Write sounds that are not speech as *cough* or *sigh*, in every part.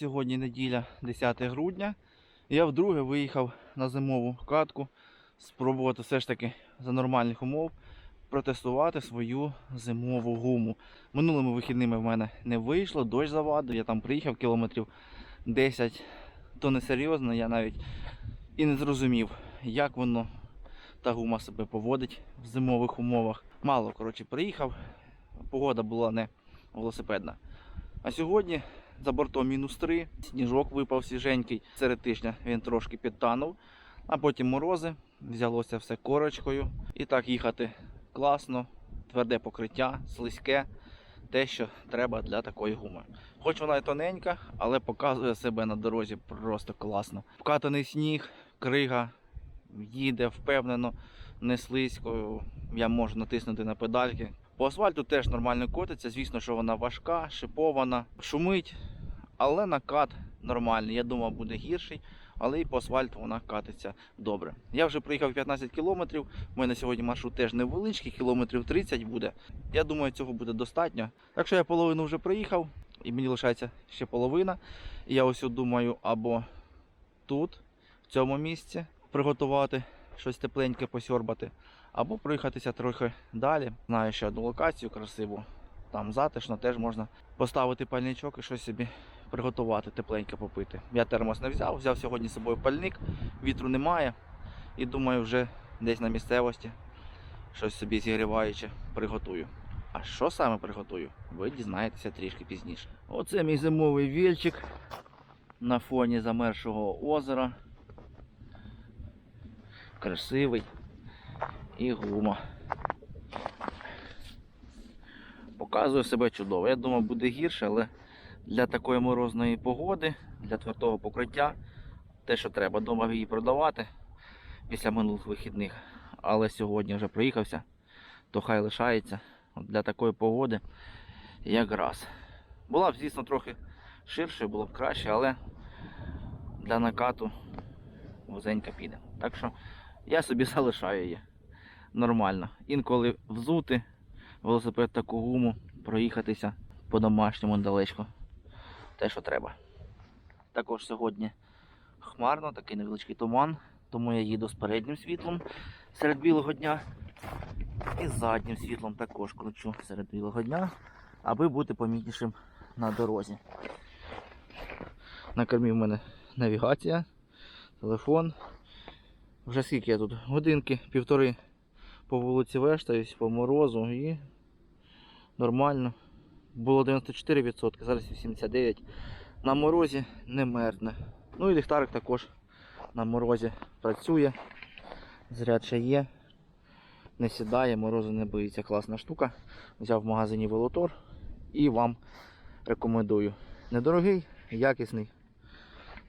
Сьогодні неділя 10 грудня. Я вдруге виїхав на зимову катку спробувати все ж таки за нормальних умов протестувати свою зимову гуму. Минулими вихідними в мене не вийшло, дощ завадив, я там приїхав кілометрів 10, то не серйозно, я навіть і не зрозумів, як воно та гума себе поводить в зимових умовах. Мало коротше приїхав, погода була не велосипедна. А сьогодні за бортом мінус 3, сніжок випав свіженький. Серед тижня він трошки підтанув, а потім морози, взялося все корочкою. І так їхати класно, тверде покриття, слизьке, те, що треба для такої гуми. Хоч вона і тоненька, але показує себе на дорозі просто класно. Вкатаний сніг, крига, їде впевнено, не слизько. Я можу натиснути на педальки. По асфальту теж нормально котиться. Звісно, що вона важка, шипована, шумить, але накат нормальний. Я думав, буде гірший, але і по асфальту вона катиться добре. Я вже приїхав 15 кілометрів. У мене сьогодні маршрут теж невеличкий, кілометрів 30 буде. Я думаю, цього буде достатньо. Так що я половину вже приїхав, і мені лишається ще половина. І я ось думаю, або тут, в цьому місці, приготувати щось тепленьке посьорбати, або проїхатися трохи далі. Знаю ще одну локацію красиву. Там затишно теж можна поставити пальничок і щось собі приготувати, тепленьке попити. Я термос не взяв, взяв сьогодні з собою пальник, вітру немає. І думаю, вже десь на місцевості щось собі зігріваюче приготую. А що саме приготую, ви дізнаєтеся трішки пізніше. Оце мій зимовий вільчик на фоні замершого озера. Красивий і гума. Показує себе чудово. Я думав, буде гірше, але для такої морозної погоди, для твердого покриття, те, що треба, думав її продавати після минулих вихідних. Але сьогодні вже приїхався, то хай лишається для такої погоди якраз. Була б, звісно, трохи ширше, було б краще, але для накату вузенька піде. Так що я собі *laughs* залишаю її нормально. Інколи взути велосипед таку гуму, проїхатися по-домашньому далечко. Те, що треба. Також сьогодні хмарно, такий невеличкий туман, тому я їду з переднім світлом серед білого дня. І з заднім світлом також кручу серед білого дня, аби бути помітнішим на дорозі. На кормі в мене навігація, телефон. Вже скільки я тут? Годинки, півтори по вулиці вештаюсь, по морозу і нормально. Було 94%, зараз 89%. На морозі не мерзне. Ну і ліхтарик також на морозі працює. Зряд ще є. Не сідає, морозу не боїться. Класна штука. Взяв в магазині Велотор і вам рекомендую. Недорогий, якісний.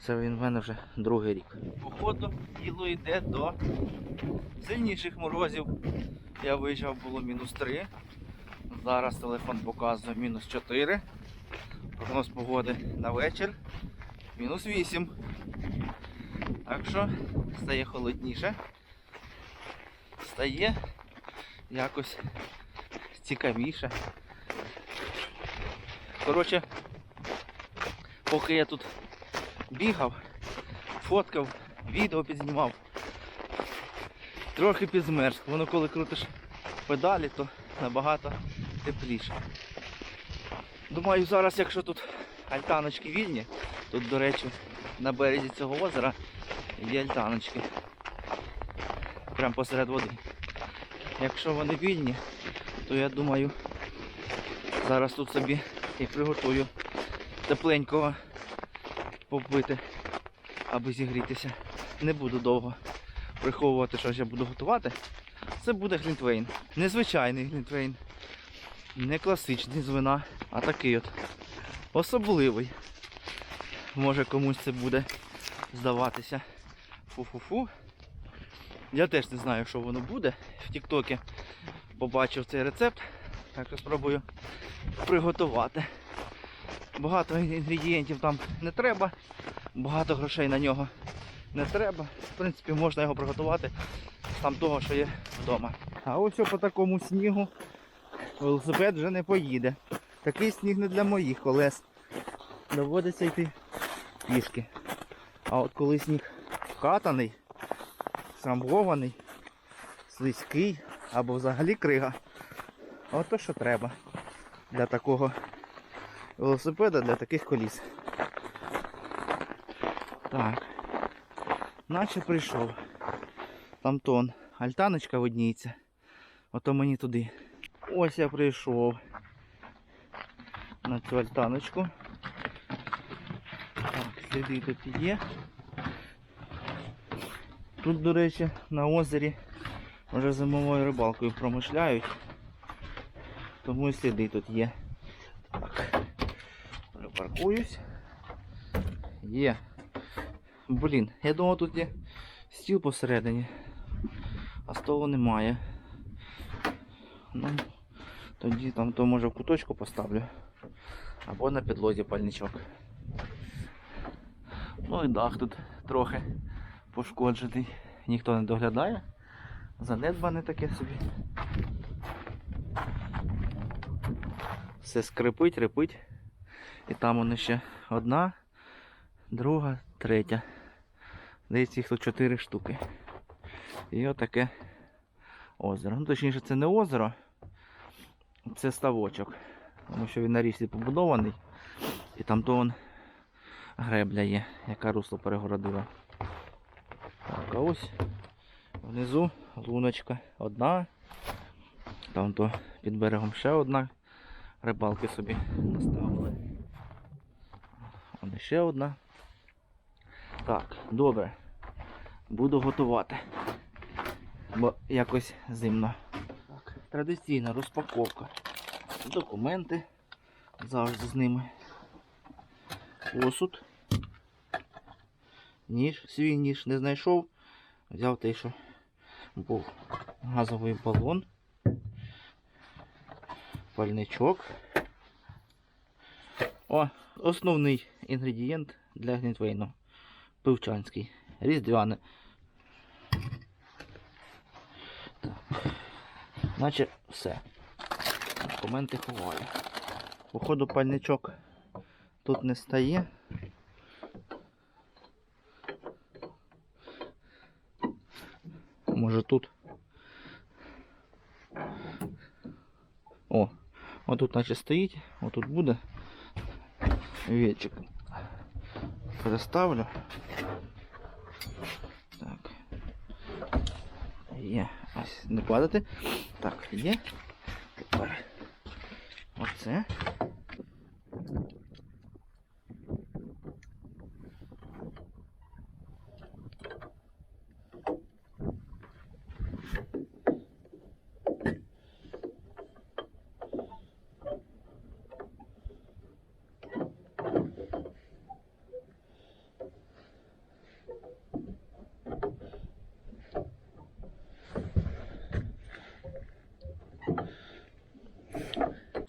Це він в мене вже другий рік. Походу діло йде до сильніших морозів. Я виїжджав, було мінус 3. Зараз телефон показує мінус 4. Прогноз погоди на вечір. Мінус 8. Так що стає холодніше. Стає якось цікавіше. Коротше, поки я тут бігав, фоткав, відео підзнімав, трохи підзмерз. Воно коли крутиш педалі, то набагато тепліше. Думаю, зараз, якщо тут альтаночки вільні, тут, до речі, на березі цього озера є альтаночки. Прямо посеред води. Якщо вони вільні, то я думаю, зараз тут собі і приготую тепленького попити, аби зігрітися. Не буду довго приховувати, що я буду готувати. Це буде глінтвейн. Незвичайний глінтвейн. Не класичний з вина, а такий от особливий. Може комусь це буде здаватися. Фу-фу-фу. Я теж не знаю, що воно буде. В Тіктокі побачив цей рецепт, так спробую приготувати. Багато інгредієнтів там не треба, багато грошей на нього не треба. В принципі, можна його приготувати там того, що є вдома. А ось по такому снігу велосипед вже не поїде. Такий сніг не для моїх колес. Доводиться йти пішки. А от коли сніг вкатаний, самбований, слизький або взагалі крига, от то що треба для такого велосипеда, для таких коліс. Так. Наче прийшов. Там тон. Альтаночка видніється. Ото мені туди. Ось я прийшов на цю альтаночку. Так, сліди тут є. Тут, до речі, на озері вже зимовою рибалкою промишляють. Тому і сліди тут є. Так. Є. Блін, я думав тут є стіл посередині, а столу немає. Ну, тоді там то може в куточку поставлю. Або на підлозі пальничок. Ну і дах тут трохи пошкоджений. Ніхто не доглядає. Занедбане таке собі. Все скрипить, репить. І там воно ще одна, друга, третя. Десь їх тут чотири штуки. І отаке озеро. Ну, точніше, це не озеро, це ставочок. Тому що він на річці побудований. І там то вон гребля є, яка русло перегородила. Так, а ось внизу луночка одна. Там то під берегом ще одна. Рибалки собі ще одна. Так, добре. Буду готувати. Бо якось зимно. Так, традиційна розпаковка. Документи. Завжди з ними. Посуд. Ніж, свій ніж не знайшов. Взяв той, що був газовий балон. Пальничок. О, основний інгредієнт для гнітвейну. Пивчанський. Різдвяне. Так. Наче все. Документи ховаю. Походу пальничок тут не стає. Може тут. О, отут наче стоїть, отут буде. Вічик. Переставлю. Так. Є. Ось не падати. Так, є. Тепер. Оце.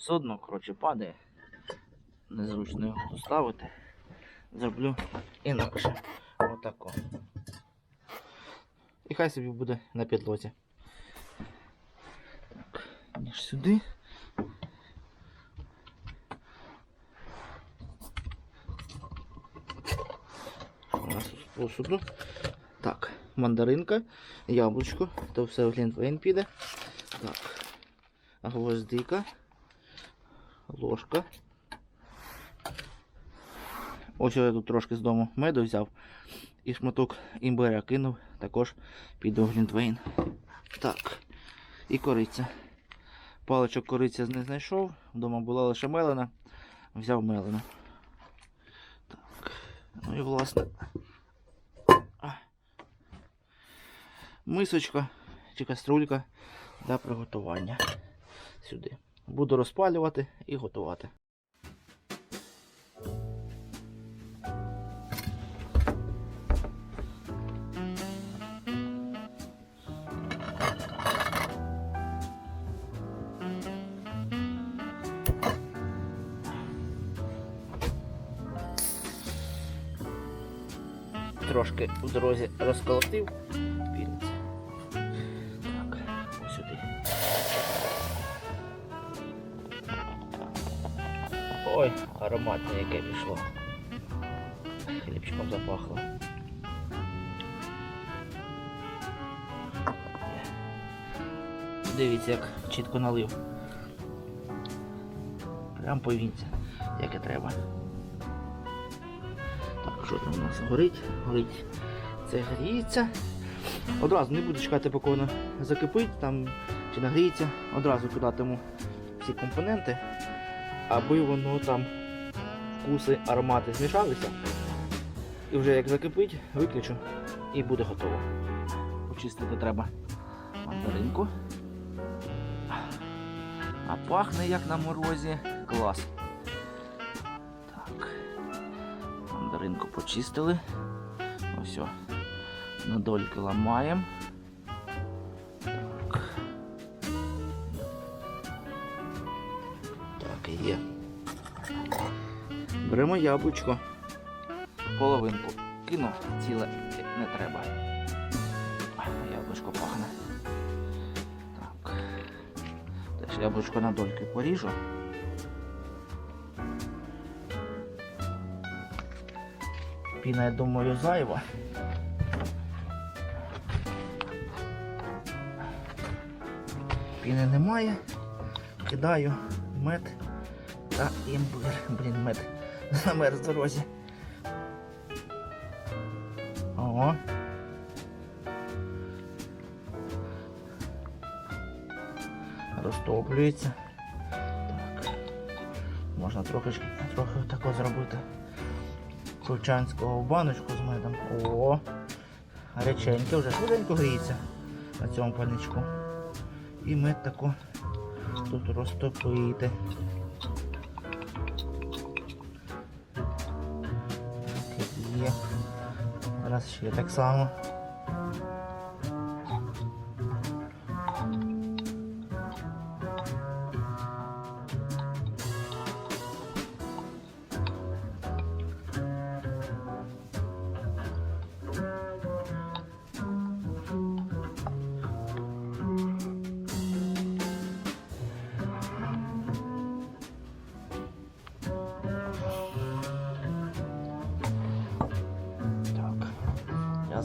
Все одно, коротше, падає. Незручно його тут ставити. Зроблю інакше. Отако. І хай собі буде на підлозі. Так, ніж сюди. У нас посуду? Так, мандаринка, яблучко, то все в глінтвейн піде. Так, гвоздика ложка. Ось я тут трошки з дому меду взяв і шматок імбиря кинув, також під Глінтвейн. Так, і кориця. Паличок кориця не знайшов, вдома була лише мелена, взяв мелену. Так, ну і власне. Мисочка чи каструлька для приготування сюди. Буду розпалювати і готувати. Трошки в дорозі розколотив. Ой, ароматне яке пішло. Хлібчиком запахло. Дивіться, як чітко налив. Прям повіться, як і треба. Так, що там у нас горить? Горить. Це гріється. Одразу не буду чекати, поки воно закипить там чи нагріється. Одразу кидатиму всі компоненти, аби воно там вкуси, аромати змішалися. І вже як закипить, виключу і буде готово. Почистити треба мандаринку. А пахне як на морозі. Клас. Так. Мандаринку почистили. Ось. о. На дольки ламаємо. Беремо яблучко. Половинку. Кину ціле не треба. Яблучко пахне. Так. Теж яблучко на дольки поріжу. Піна, я думаю, зайва. Піни немає. Кидаю мед та імбир. Блін, мед *laughs* замерз в дорозі. Ого. Розтоплюється. Так. Можна трохи, трохи тако зробити. Курчанського в баночку з медом. О! Гаряченьке вже швиденько гріється на цьому пальничку. І мед тако тут розтопити. Зараз ще так само.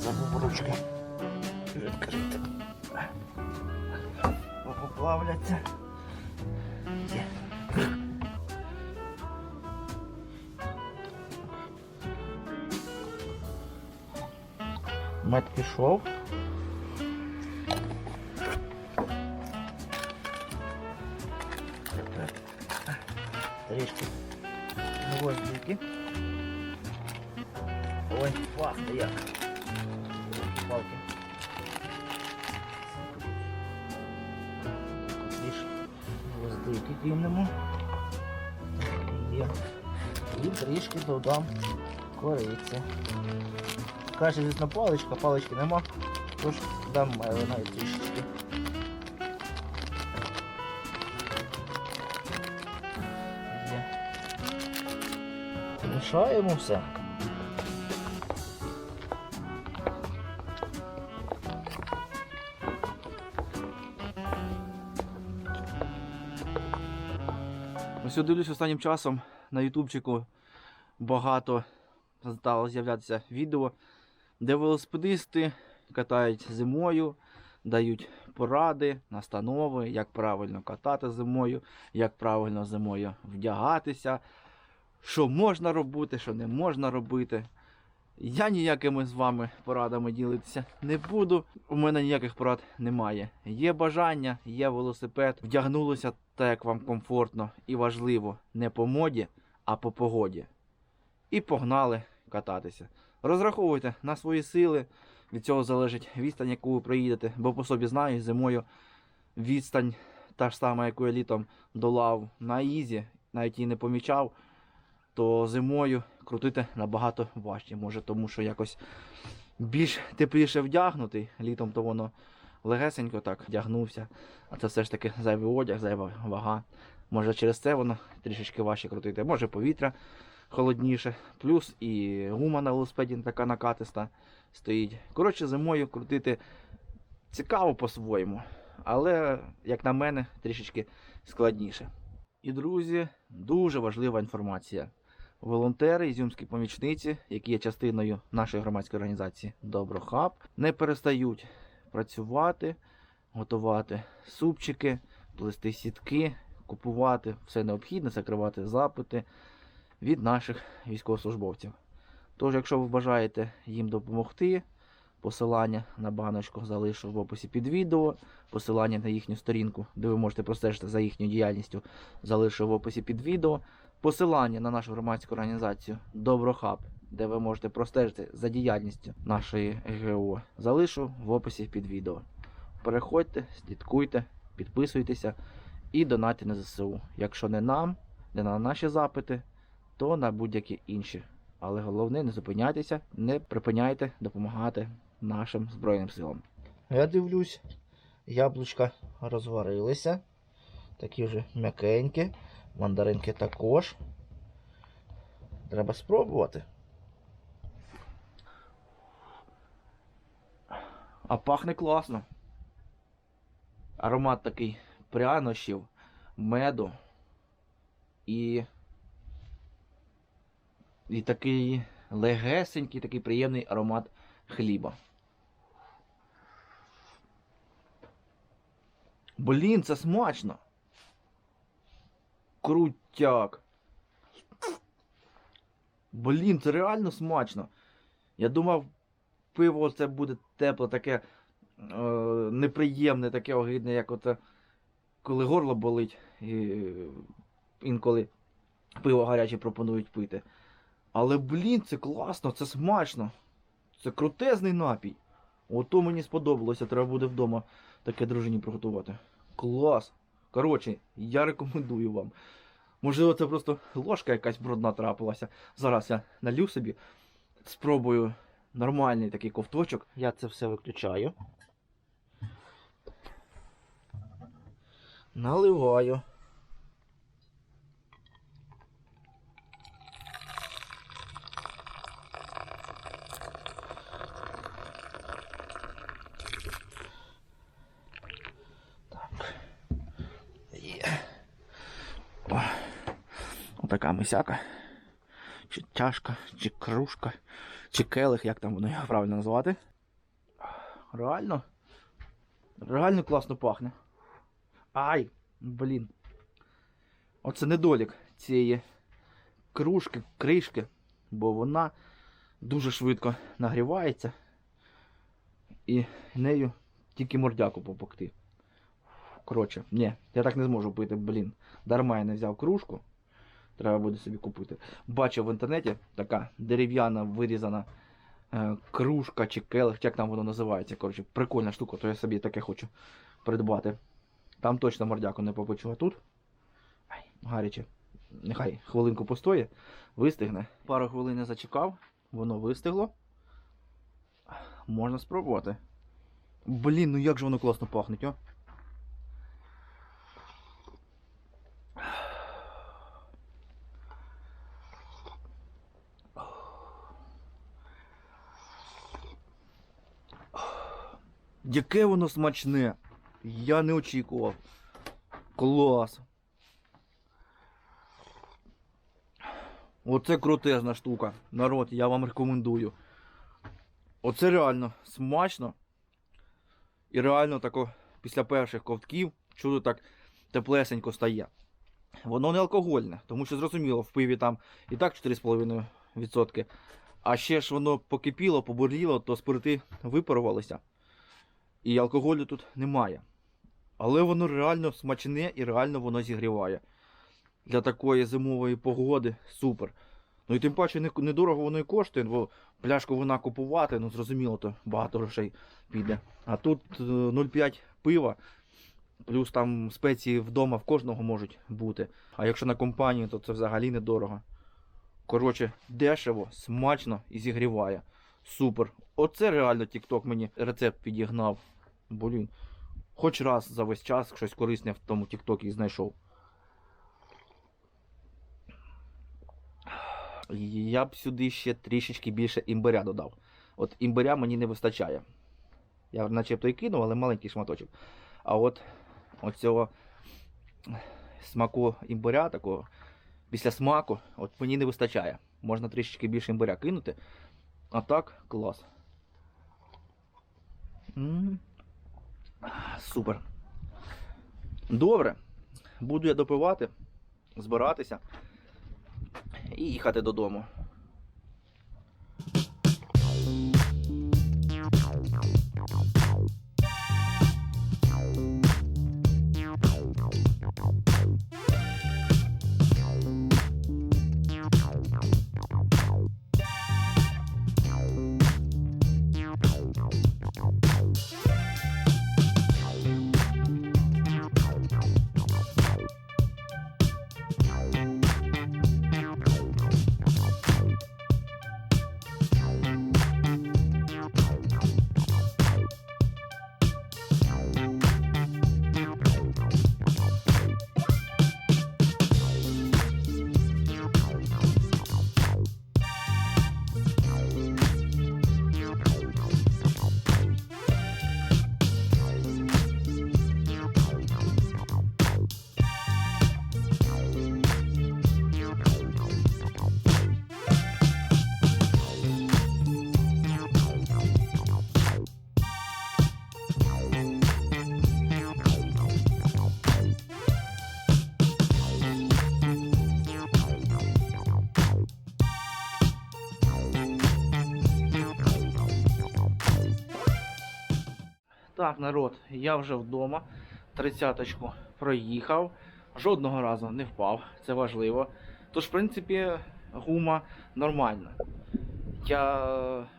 забув ручки відкрити. Бо Поплавляться. Є. Мед пішов. Тепер трішки гвоздики. Ой, пахне як. Палки. Трішки гвоздики кинемо. Є. І трішки додам кориці. Каже, звісно, паличка, палички нема, тож дам мелена трішечки. Є. Мішаємо все. Ось я дивлюсь останнім часом на ютубчику багато стало з'являтися відео, де велосипедисти катають зимою, дають поради, настанови, як правильно катати зимою, як правильно зимою вдягатися, що можна робити, що не можна робити. Я ніякими з вами порадами ділитися не буду. У мене ніяких порад немає. Є бажання, є велосипед, вдягнулося так, як вам комфортно і важливо, не по моді, а по погоді. І погнали кататися. Розраховуйте на свої сили. Від цього залежить відстань, яку ви проїдете, бо по собі знаю, зимою відстань та ж сама, яку я літом долав на ізі, навіть її не помічав, то зимою крутити набагато важче. Може, тому що якось більш тепліше вдягнутий, літом то воно легесенько так вдягнувся. А це все ж таки зайвий одяг, зайва вага. Може через це воно трішечки важче крутити. Може повітря холодніше. Плюс і гума на велосипеді така накатиста стоїть. Коротше, зимою крутити цікаво по-своєму, але, як на мене, трішечки складніше. І, друзі, дуже важлива інформація. Волонтери, ізюмські помічниці, які є частиною нашої громадської організації Доброхаб, не перестають працювати, готувати супчики, плести сітки, купувати все необхідне, закривати запити від наших військовослужбовців. Тож, якщо ви бажаєте їм допомогти, посилання на баночку залишу в описі під відео, посилання на їхню сторінку, де ви можете простежити за їхньою діяльністю, залишу в описі під відео. Посилання на нашу громадську організацію Доброхаб, де ви можете простежити за діяльністю нашої ГО, залишу в описі під відео. Переходьте, слідкуйте, підписуйтеся і донайте на ЗСУ. Якщо не нам, не на наші запити, то на будь-які інші. Але головне, не зупиняйтеся, не припиняйте допомагати нашим Збройним силам. Я дивлюсь, яблучка розварилися. Такі вже м'якенькі. Мандаринки також. Треба спробувати. А пахне класно. Аромат такий прянощів, меду і. І такий легесенький, такий приємний аромат хліба. Блін, це смачно. Крутяк. Блін, це реально смачно. Я думав, пиво це буде тепле, таке е, неприємне, таке огидне, як оце, коли горло болить, і е, інколи пиво гаряче пропонують пити. Але, блін, це класно, це смачно. Це крутезний напій. Ото мені сподобалося, треба буде вдома таке дружині приготувати. Клас. Коротше, я рекомендую вам. Можливо, це просто ложка якась брудна трапилася. Зараз я налю собі, спробую нормальний такий ковточок. Я це все виключаю. Наливаю. Є. О, отака мисяка. Чи чашка, чи кружка, чи келих, як там воно його правильно назвати. Реально. Реально класно пахне. Ай, блін. Оце недолік цієї кружки, кришки, бо вона дуже швидко нагрівається. І нею тільки мордяку попекти. Коротше, ні, я так не зможу пити, блін. Дарма я не взяв кружку. Треба буде собі купити. Бачив в інтернеті така дерев'яна вирізана е, кружка чи келих, як там воно називається. Коротше, прикольна штука, то я собі таке хочу придбати. Там точно мордяку не попечу, а тут. Ай, гаряче. Нехай хвилинку постоє, вистигне. Пару хвилин зачекав, воно вистигло. Можна спробувати. Блін, ну як же воно класно пахнеть, о? Яке воно смачне. Я не очікував. Клас. Оце крутезна штука. Народ, я вам рекомендую. Оце реально смачно. І реально тако після перших ковтків чудо так теплесенько стає. Воно не алкогольне, тому що зрозуміло, в пиві там і так 4,5%. А ще ж воно покипіло, побурліло, то спирти випарувалися. І алкоголю тут немає. Але воно реально смачне і реально воно зігріває. Для такої зимової погоди супер. Ну і тим паче не- недорого воно і коштує, бо пляшку вина купувати, ну зрозуміло, то багато грошей піде. А тут е, 0,5 пива, плюс там спеції вдома в кожного можуть бути. А якщо на компанію, то це взагалі недорого. Коротше, дешево, смачно і зігріває. Супер. Оце реально TikTok мені рецепт підігнав. Блін. Хоч раз за весь час щось корисне в тому TikTok знайшов. Я б сюди ще трішечки більше імбиря додав. От імбиря мені не вистачає. Я начебто і кинув, але маленький шматочок. А от оцього смаку імбиря, такого після смаку, от мені не вистачає. Можна трішечки більше імбиря кинути. А так, клас. Супер. Добре. Буду я допивати, збиратися і їхати додому. Так, народ, я вже вдома. Тридцяточку проїхав. Жодного разу не впав, це важливо. Тож, в принципі, гума нормальна. Я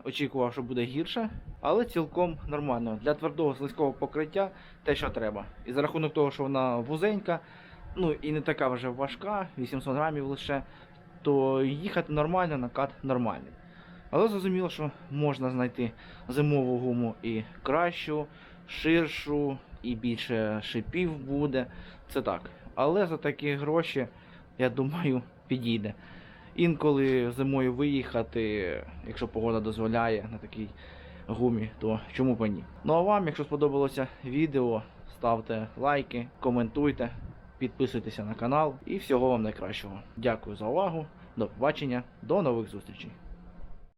очікував, що буде гірше, але цілком нормально. Для твердого слизького покриття те, що треба. І за рахунок того, що вона вузенька, ну і не така вже важка, 800 грамів лише, то їхати нормально, накат нормальний. Але зрозуміло, що можна знайти зимову гуму і кращу, ширшу, і більше шипів буде. Це так. Але за такі гроші, я думаю, підійде. Інколи зимою виїхати, якщо погода дозволяє на такій гумі, то чому б ні. Ну а вам, якщо сподобалося відео, ставте лайки, коментуйте, підписуйтеся на канал і всього вам найкращого. Дякую за увагу, до побачення, до нових зустрічей.